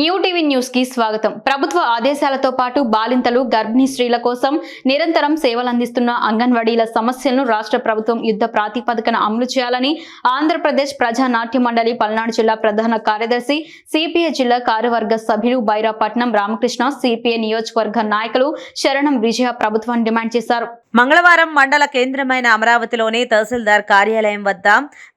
New TV న్యూస్కి స్వాగతం. ప్రభుత్వ ఆదేశాలతో పాటు బాలింతలు గర్భిణీ స్త్రీల కోసం నిరంతరం సేవలందిస్తున్న అంగన్వాడీల సమస్యలను రాష్ట్ర ప్రభుత్వం యుద్ధ ప్రాతిపదికన అమలు చేయాలని ఆంధ్రప్రదేశ్ ప్రజా నాట్య మండలి పల్నాడు జిల్లా ప్రధాన కార్యదర్శి సిపిఐ జిల్లా కార్యవర్గ సభ్యులు బైరాపట్నం రామకృష్ణ సిపిఐ నియోజకవర్గ నాయకులు శరణం విజయ ప్రభుత్వాన్ని డిమాండ్ చేశారు. మంగళవారం మండల కేంద్రమైన అమరావతిలోని తహసీల్దార్ కార్యాలయం వద్ద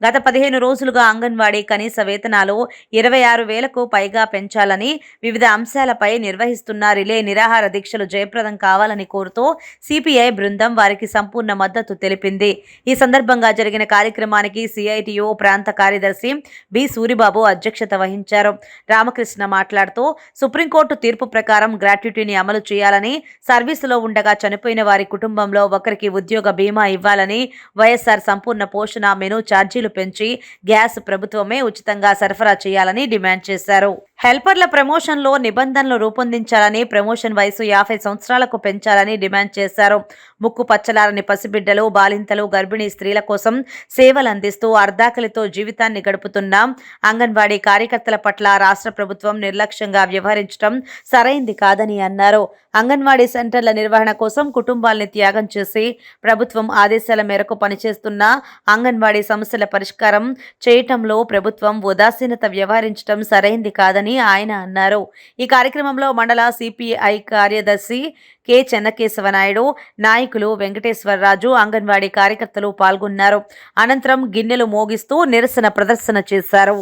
గత పదిహేను రోజులుగా అంగన్వాడీ కనీస వేతనాలు ఇరవై ఆరు వేలకు పైగా పెంచారు పెంచాలని వివిధ అంశాలపై నిర్వహిస్తున్న రిలే నిరాహార దీక్షలు జయప్రదం కావాలని కోరుతూ సిపిఐ బృందం వారికి సంపూర్ణ మద్దతు తెలిపింది. ఈ సందర్భంగా జరిగిన కార్యక్రమానికి సిఐటియు ప్రాంత కార్యదర్శి బి సూరిబాబు అధ్యక్షత వహించారు. రామకృష్ణ మాట్లాడుతూ సుప్రీంకోర్టు తీర్పు ప్రకారం గ్రాట్యుటీని అమలు చేయాలని సర్వీసులో ఉండగా చనిపోయిన వారి కుటుంబంలో ఒకరికి ఉద్యోగ బీమా ఇవ్వాలని వైఎస్ఆర్ సంపూర్ణ పోషణ మెను ఛార్జీలు పెంచి గ్యాస్ ప్రభుత్వమే ఉచితంగా సరఫరా చేయాలని డిమాండ్ చేశారు. హెల్పర్ల ప్రమోషన్లో నిబంధనలు రూపొందించాలని ప్రమోషన్ వయసు యాభై సంవత్సరాలకు పెంచాలని డిమాండ్ చేశారు. ముక్కు పచ్చలారని పసిబిడ్డలు బాలింతలు గర్భిణీ స్త్రీల కోసం సేవలు అందిస్తూ అర్ధాకలితో జీవితాన్ని గడుపుతున్న అంగన్వాడీ కార్యకర్తల పట్ల రాష్ట్ర ప్రభుత్వం నిర్లక్ష్యంగా వ్యవహరించడం సరైంది కాదని అన్నారు. అంగన్వాడీ సెంటర్ల నిర్వహణ కోసం కుటుంబాల్ని త్యాగం చేసి ప్రభుత్వం ఆదేశాల మేరకు పనిచేస్తున్న అంగన్వాడీ సమస్యల పరిష్కారం చేయటంలో ప్రభుత్వం ఉదాసీనత వ్యవహరించడం సరైంది కాదని ఆయన అన్నారు. ఈ కార్యక్రమంలో మండల సిపిఐ కార్యదర్శి కె. చెన్నకేశవ నాయుడు నాయకులు వెంకటేశ్వరరాజు అంగన్వాడీ కార్యకర్తలు పాల్గొన్నారు. అనంతరం గిన్నెలు మోగిస్తూ నిరసన ప్రదర్శన చేశారు.